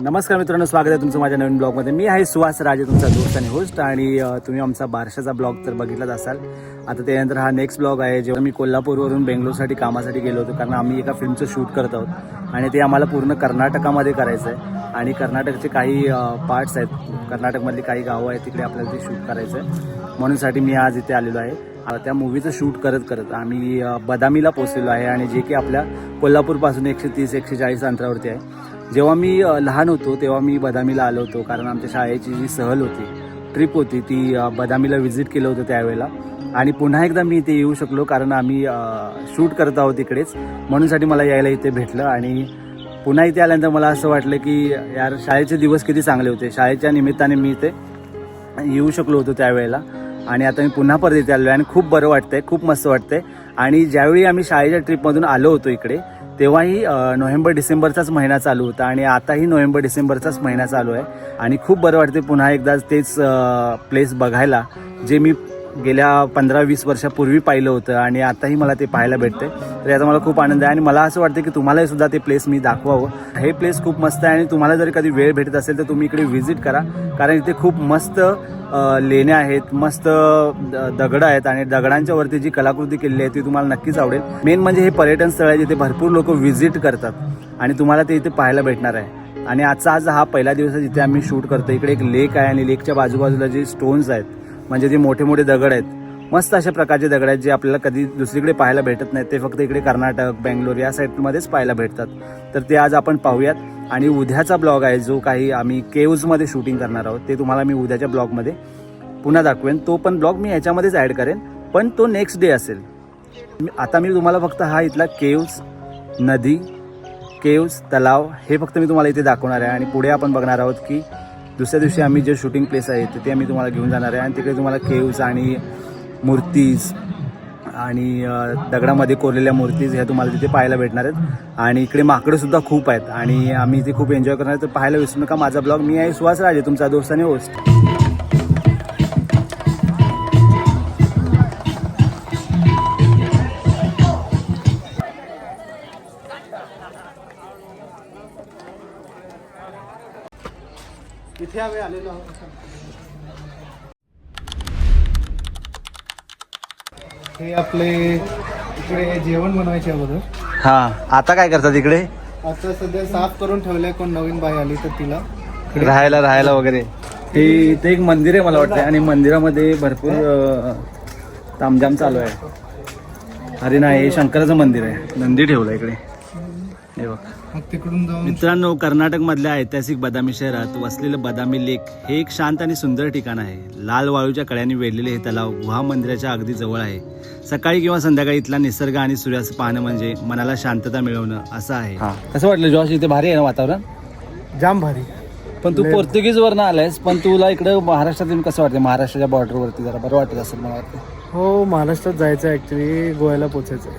नमस्कार मित्रांनो स्वागत आहे तुमचं माझ्या नवीन ब्लॉगमध्ये. मी आहे सुहास राजे तुमचा दोस्त आणि होस्ट आणि तुम्ही आमचा बारशाचा ब्लॉग तर बघितलाच असाल. आता त्यानंतर हा नेक्स्ट ब्लॉग आहे जेव्हा मी कोल्हापूरवरून बेंगलोरसाठी कामासाठी गेलो होतो कारण आम्ही एका फिल्मचं शूट करत आहोत. आणि ते आम्हाला पूर्ण कर्नाटकामध्ये करायचं आहे आणि कर्नाटकचे काही पार्ट्स आहेत. कर्नाटकमधली काही गावं आहेत तिकडे आपल्याला ते शूट करायचं आहे म्हणूनसाठी मी आज इथे आलेलो आहे. त्या मूवीचं शूट करत करत आम्ही बदामीला पोचलेलो आहे आणि जे की आपल्या कोल्हापूरपासून एकशे तीस एकशे चाळीस अंतरावरती आहे. जेव्हा मी लहान होतो तेव्हा मी बदामीला आलो होतो. कारण आमच्या शाळेची जी सहल होती ट्रिप होती ती बदामीला व्हिजिट केलं होतं त्यावेळेला. आणि पुन्हा एकदा मी इथे येऊ शकलो कारण आम्ही शूट करत आहोत तिकडेच. म्हणूनसाठी मला यायला इथे भेटलं आणि पुन्हा इथे आल्यानंतर मला असं वाटलं की यार शाळेचे दिवस किती चांगले होते. शाळेच्या निमित्ताने मी इथे येऊ शकलो होतो त्यावेळेला. आणि आता मी पुन्हा परत इथे आलो आहे आणि खूप बरं वाटतंय खूप मस्त वाटतंय. आणि ज्यावेळी आम्ही शाळेच्या ट्रिपमधून आलो होतो इकडे तेव्हाही नोव्हेंबर डिसेंबरचाच महिना चालू होता. आणि आताही नोव्हेंबर डिसेंबरचाच महिना चालू आहे. आणि खूप बरं वाटते पुन्हा एकदा तेच प्लेस बघायला जे मी गेल्या पंधरा वीस वर्षापूर्वी पाहिलं होतं आणि आताही मला ते पाहायला भेटते तर याचा मला खूप आनंद आहे आणि मला असं वाटतं की तुम्हालाही सुद्धा ते प्लेस मी दाखवावं. हे प्लेस खूप मस्त आहे आणि तुम्हाला जर कधी वेळ भेटत असेल तर तुम्ही इकडे व्हिजिट करा. कारण इथे खूप मस्त लेण्या आहेत मस्त द- दगडं आहेत आणि दगडांच्या वरती जी कलाकृती केलेली आहे ती तुम्हाला नक्कीच आवडेल. मेन म्हणजे हे पर्यटन स्थळ आहे जिथे भरपूर लोक व्हिजिट करतात आणि तुम्हाला ते इथे पाहायला भेटणार आहे. आणि आजचा आज हा पहिला दिवस आहे जिथे आम्ही शूट करतो इकडे एक लेक आहे आणि लेकच्या बाजूबाजूला जे स्टोन्स आहेत म्हणजे जे मोठे मोठे दगड आहेत मस्त अशा प्रकारचे दगड आहेत जे आपल्याला कधी दुसरीकडे पाहायला भेटत नाहीत. ते फक्त इकडे कर्नाटक बेंगलोर या साईडमध्येच पाहायला भेटतात. तर ते आज आपण पाहूयात. आणि उद्याचा ब्लॉग आहे जो काही आम्ही केव्जमध्ये शूटिंग करणार आहोत ते तुम्हाला मी उद्याच्या ब्लॉगमध्ये पुन्हा दाखवेन. तो पण ब्लॉग मी याच्यामध्येच ॲड करेन पण तो नेक्स्ट डे असेल. आता मी तुम्हाला फक्त हा इथला केव्ज नदी केव्ज तलाव हे फक्त मी तुम्हाला इथे दाखवणार आहे. आणि पुढे आपण बघणार आहोत की दुसऱ्या दिवशी आम्ही जे शूटिंग प्लेस आहे तिथे आम्ही तुम्हाला घेऊन जाणार आहे. आणि तिकडे तुम्हाला केव्ज आणि मूर्तीज आणि दगडामध्ये कोरलेल्या मूर्तीज ह्या तुम्हाला तिथे पाहायला भेटणार आहेत. आणि इकडे माकडंसुद्धा खूप आहेत. आणि आम्ही इथे खूप एन्जॉय करणार आहे. तर पाहायला विसरू नका माझा ब्लॉग मी आहे सुहास राजे तुमचा दोस्त आणि होस्ट आम्ही आलेलो आहोत. हे आपले इकडे जेवण बनवायचे अगोदर. हां आता काय करतात इकडे? आता सध्या साफ करून ठेवलंय कोण नवीन बाई आली तर तिला. राहायला राहायला वगैरे. हे इथे एक मंदिर आहे मला वाटतं आणि मंदिरामध्ये भरपूर अ, तामझाम चालू आहे. अरे नाही हे शंकराचं मंदिर आहे. नंदी ठेवलं इकडे. हे बघ. मग तिकडून जाऊन मित्रांनो कर्नाटक मधल्या ऐतिहासिक बदामी शहरात वसलेलं बदामी लेक हे एक शांत आणि सुंदर ठिकाण आहे. लाल वाळूच्या कड्यांनी वेढलेले हे तलाव गुहा मंदिराच्या अगदी जवळ आहे. सकाळी किंवा संध्याकाळी इथला निसर्ग आणि सूर्याचं पाहणं म्हणजे मनाला शांतता मिळवणं असं आहे. कसं वाटलं जॉश? इथे भारी आहे ना वातावरण? जाम भारी. पण तू पोर्तुगीज वरनं आलायस पण तुला इकडं महाराष्ट्रात येऊन कसं वाटतं महाराष्ट्राच्या बॉर्डरवरती जरा बरं वाटत असेल मला वाटतं हो महाराष्ट्रात जायचं ऍक्च्युली गोव्याला पोचायचं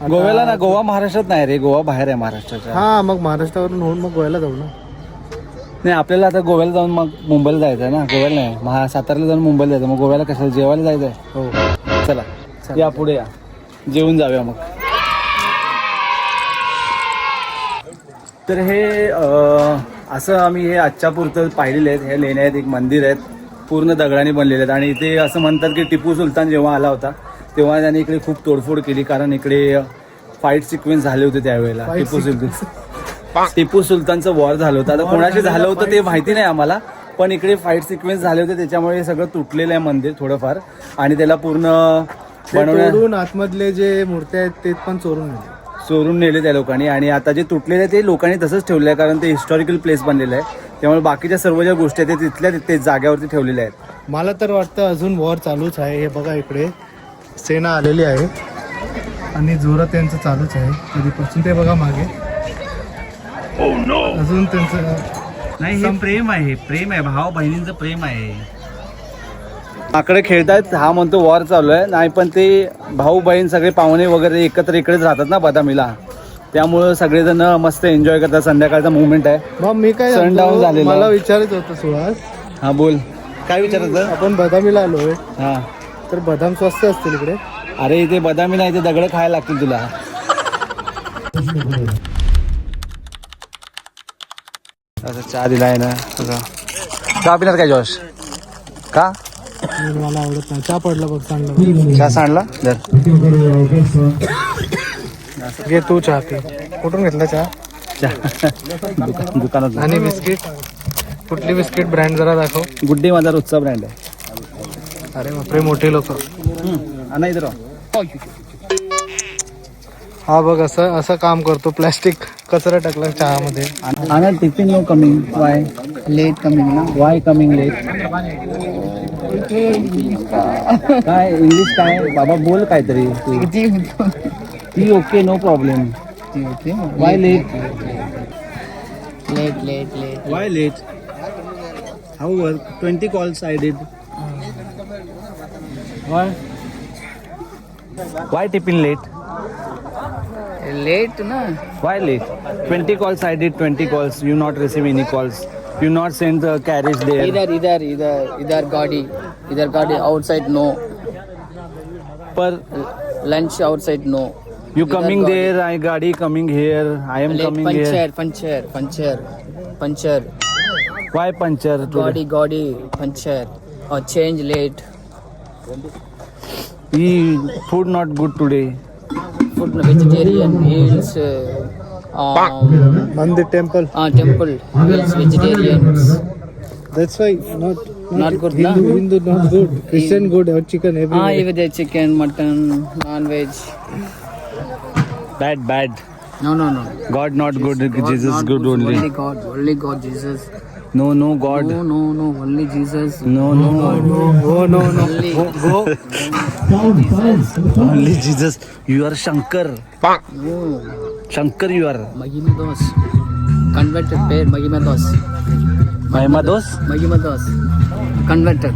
गोव्याला ना गोवा महाराष्ट्रात नाही रे गोवा बाहेर आहे महाराष्ट्राच्या. हा मग महाराष्ट्रावरून होऊन मग गोव्याला जाऊ ना. नाही आपल्याला आता गोव्याला जाऊन मग मुंबईला जायचं आहे ना गोव्याला नाही. महा सातारला जाऊन मुंबईला जायचं मग गोव्याला कशाला? जेवायला जायचं आहे हो. चला या पुढे या. जेवून जाऊया मग. तर हे अं, असं आम्ही हे आजच्या पुरतं पाहिलेले आहेत. हे लेण्या आहेत एक मंदिर आहेत. पूर्ण दगडाने बनलेले आहेत. आणि इथे असं म्हणतात की टिपू सुलतान जेव्हा आला होता तेव्हा त्याने इकडे खूप तोडफोड केली कारण इकडे फाईट सिक्वेन्स झाले होते त्यावेळेला टिपू सुलतान. टिपू सुलतानचं वॉर झालं होतं. आता कोणाशी झालं होतं ते माहिती नाही आम्हाला पण इकडे फाईट सिक्वेन्स झाले होते त्याच्यामुळे सगळं तुटलेलं आहे मंदिर थोडंफार. आणि त्याला पूर्ण तोडून आतमधले जे मूर्त्या आहेत ते पण चोरून नेले. चोरून नेले त्या लोकांनी. आणि आता जे तुटलेले आहे ते लोकांनी तसंच ठेवलं आहे कारण ते हिस्टॉरिकल प्लेस बनलेलं आहे. त्यामुळे बाकीच्या सर्व ज्या गोष्टी आहेत ते तिथल्या तिथे जाग्यावरती ठेवलेल्या आहेत. मला तर वाटतं अजून वॉर चालूच आहे हे बघा इकडे. सेना आलेली आहे. आणि जोरात त्यांचं चालूच आहे. कधीपासून ते बघा मागे. अजून त्यांचं नाही हे प्रेम आहे. प्रेम आहे. भाव बहिणींचं प्रेम आहे. आकडे खेळतायत. हा म्हणतो वॉर चालू आहे. नाही पण ते भाऊ बहीण सगळे पाहुणे वगैरे एकत्र इकडेच राहतात ना बदामीला. त्यामुळं सगळेजण मस्त एन्जॉय करतात. संध्याकाळचा मुवमेंट आहे. मग मी काय Sundown सांगतो, झालेलं. मला विचारायचं होतं सुहास. हा बोल. काय विचारायचं? आपण बदामीला आलोय. हा. तर बदाम स्वस्त असतील इकडे. अरे इथे बदामी नाही ते दगड खायला लागतील तुला. आता चहा दिला आहे ना तुझा चहा पिणार काय जॉश? का? मला आवडत नाही. चहा पडला बघ चांगला चहा सांडला? दर घे तू चहा पी. कुठून घेतला चहा? चहा. दुकान दुकानात आणि बिस्किट? कुठली बिस्किट ब्रँड जरा दाखव. गुड्डे माझा रोजचा ब्रँड आहे. अरे बापरे मोठे लोक. हा बघ असं असं काम करतो. प्लॅस्टिक कचरा टाकला चहामध्ये. आणा tiffin no coming. Why late coming ना? वाय कमिंग लेट काय इंग्लिश काय? बाबा बोल काहीतरी. तू. किती ती ओके नो प्रॉब्लेम होते why late late late late why late how twenty calls I did Why why tiffin late late ना Why late? 20 calls I did, 20 calls. You not receive any calls. You not send the carriage there. इधर इधर इधर इधर गाड़ी इधर गाड़ी outside no Per lunch outside no you coming there, I gadi coming here. I am late coming here. Puncture puncture puncture puncture Why puncture today? गाड़ी गाड़ी puncture और change late He food not good today. Food vegetarian meals मंदिर temple temple meals vegetarians that's why not Not good, na? Hindu Hindu not good Christian good chicken हाँ इधर chicken mutton non veg Bad, bad. No, no, no. God not good. God Jesus not good Only only. God, only God, Jesus. No, no God. No, no, no. Only Jesus. No, no. No, no, no. no. Go. Only Jesus. You are Shankar. No. Shankar you are. magima Dos. Converted pair magima Dos. magima Dos? magima Dos. Converted.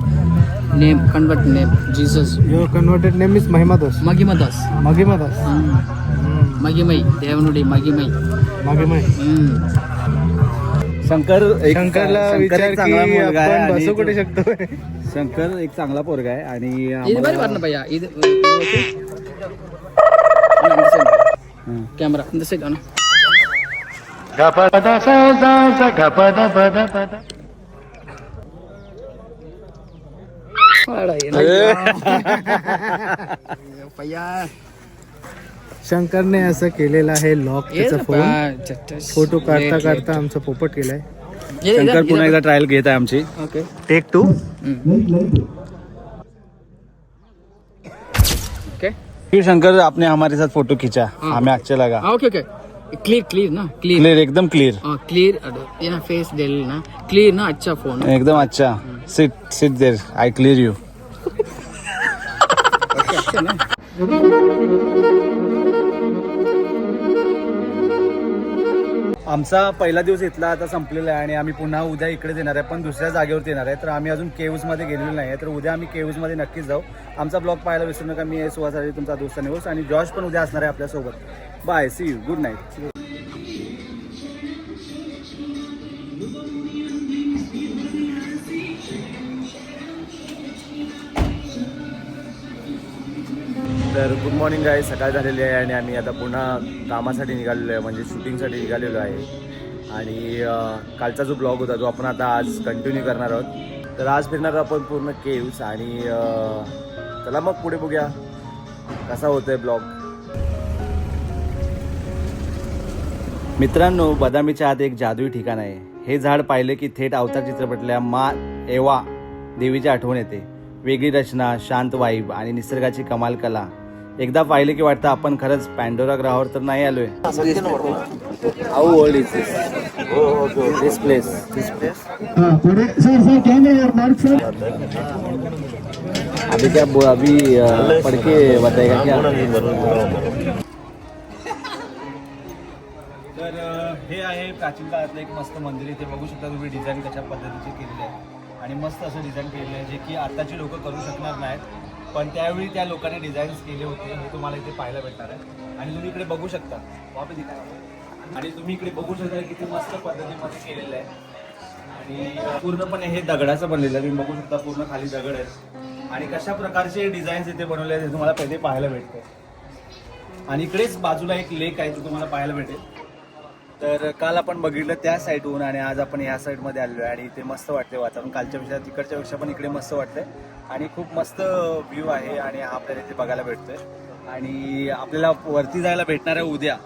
Name, convert name. Jesus. Your converted name is Mahima Dos. magima Dos. magima Dos. magimai devanudi magimai magimai மகிமை शंकर शंकरला शंकर एक विचार चांगला की आपण बसू कुठे शकतो शंकर एक चांगला पोरगा आहे आणि कॅमेरा बारी आम्हाला- भरना शंकरने असं केलेलं आहे लॉक त्याचा फोन फोटो काढता काढता आमचा पोपट केलाय शंकर पुन्हा एकदा ट्रायल घेत आहे आमची. टेक टू शंकर आपने हमारे साथ फोटो खिंचा. हमें अच्छा लगा. ओके ओके क्लियर क्लियर ना? क्लियर क्लियर एकदम क्लियर क्लियर ना फेस डेल ना. क्लियर ना अच्छा फोन एकदम अच्छा. Sit sit there I clear you आमचा पहिला दिवस इथला आता संपलेला आहे आणि आम्ही पुन्हा उद्या इकडे येणार आहे. पण दुसऱ्या जागेवरती येणार आहे. तर आम्ही अजून केव्जमध्ये गेलेलो नाही आहे. तर उद्या आम्ही केव्जमध्ये नक्कीच जाऊ. आमचा ब्लॉग पाहायला विसरू नका. मी आहे सुहास तुमचा दोस्त निवस आणि जॉश पण उद्या असणार आहे आपल्यासोबत. Bye see you good night तर गुड मॉर्निंग आहे सकाळ झालेली आहे आणि आम्ही आता पुन्हा कामासाठी निघालेलो आहे म्हणजे शूटिंगसाठी निघालेलो आहे. आणि कालचा जो ब्लॉग होता तो आपण आता आज कंटिन्यू करणार आहोत. तर आज फिरणार आपण पूर्ण केव्स आणि चला मग पुढे बघूया कसा होतोय ब्लॉग मित्रांनो बदामीच्या आत एक जादुई ठिकाण आहे. हे झाड पाहिले की थेट अवतार चित्रपटल्या मा एवा देवीची आठवण येते. वेगळी रचना शांत वाईब आणि निसर्गाची कमाल कला. एकदा पाहिले की वाटतं आपण खरंच पॅन्डोरा ग्रहावर तर नाही आलोय. Old is this place this place अभी क्या अभी पढ़ के बताएगा क्या? तर हे आहे प्राचीन काळातलं एक मस्त मंदिर. इथे बघू शकता तुम्ही डिझाईन कशा पद्धतीचे केलेले आहे आणि मस्त असं डिझाईन केलेलं आहे जे की आताची लोक करू शकणार नाहीत. पण त्यावेळी त्या लोकांनी डिझाईन्स केले होते. हे तुम्हाला इथे पाहायला भेटणार आहे. आणि तुम्ही इकडे बघू शकता. वापस इथे आणि तुम्ही इकडे बघू शकता किती मस्त पद्धतीमध्ये केलेलं आहे. आणि पूर्णपणे हे दगडाचं बनलेलं आहे. तुम्ही बघू शकता पूर्ण खाली दगड आहेत. आणि कशा प्रकारचे डिझाईन्स इथे बनवले आहेत हे तुम्हाला पहिले पाहायला भेटते. आणि इकडेच बाजूला एक लेक आहे तो तुम्हाला पाहायला भेटेल. तर काल आपण बघितलं त्या साईडहून आणि आज आपण या साईडमध्ये आलेलो आहे आणि इथे मस्त वाटते वातावरण. कालच्या पेक्षा तिकडच्या पेक्षा पण इकडे मस्त वाटतंय. आणि खूप मस्त व्ह्यू आहे आणि हा आपल्याला इथे बघायला भेटतोय. आणि आपल्याला वरती जायला भेटणार आहे उद्या.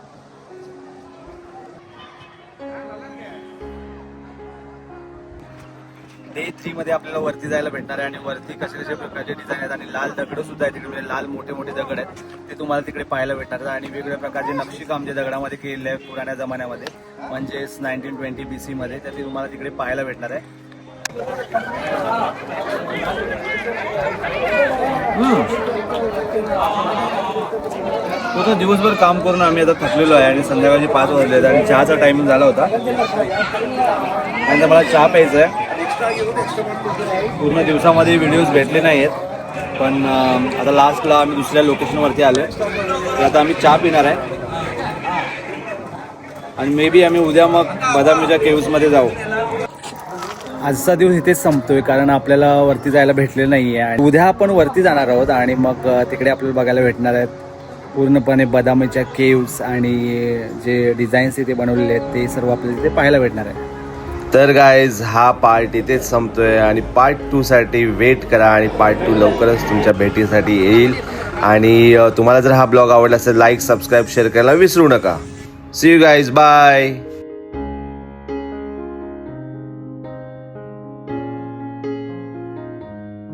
डे थ्री मध्ये आपल्याला वरती जायला भेटणार आहे आणि वरती कसे कसे प्रकारचे डिझाईन आहेत आणि लाल दगड सुद्धा आहेत तिकडे म्हणजे लाल मोठे मोठे दगड आहेत ते तुम्हाला तिकडे पाहायला भेटणार आहेत. आणि वेगवेगळ्या प्रकारचे नक्षीकाम जे दगडामध्ये केलेले आहे पुराण्या जमान्यामध्ये म्हणजेच नाईन्टीन ट्वेंटी बी सी मध्ये तर ते तुम्हाला तिकडे पाहायला भेटणार आहे. पूर्ण दिवसभर काम करून आम्ही आता थकलेलो आहे आणि संध्याकाळी पाच वाजले आहेत आणि चहाचा टायमिंग झाला होता. आणि मला चहा प्यायचा आहे. पूर्ण दिवसामध्ये व्हिडिओज भेटले नाही आहेत पण आता लास्टला आम्ही दुसऱ्या लोकेशनवरती आलो तर आता आम्ही चहा पिणार आहे. आणि मे बी आम्ही उद्या मग बदामीच्या केव्समध्ये जाऊ. आजचा दिवस इथेच संपतोय कारण आपल्याला वरती जायला भेटले नाही आहे उद्या आपण वरती जाणार आहोत आणि मग तिकडे आपल्याला बघायला भेटणार आहेत. पूर्णपणे बदामीच्या केव्स आणि जे डिझाईन्स इथे बनवलेले आहेत ते सर्व आपल्याला तिथे पाहायला भेटणार आहे तर गायज हा पार्ट इथेच संपतोय आणि पार्ट टूसाठी वेट करा आणि पार्ट टू लवकरच तुमच्या भेटीसाठी येईल. आणि तुम्हाला जर हा ब्लॉग आवडला असेल लाईक सबस्क्राईब शेअर करायला विसरू नका. C you guys bye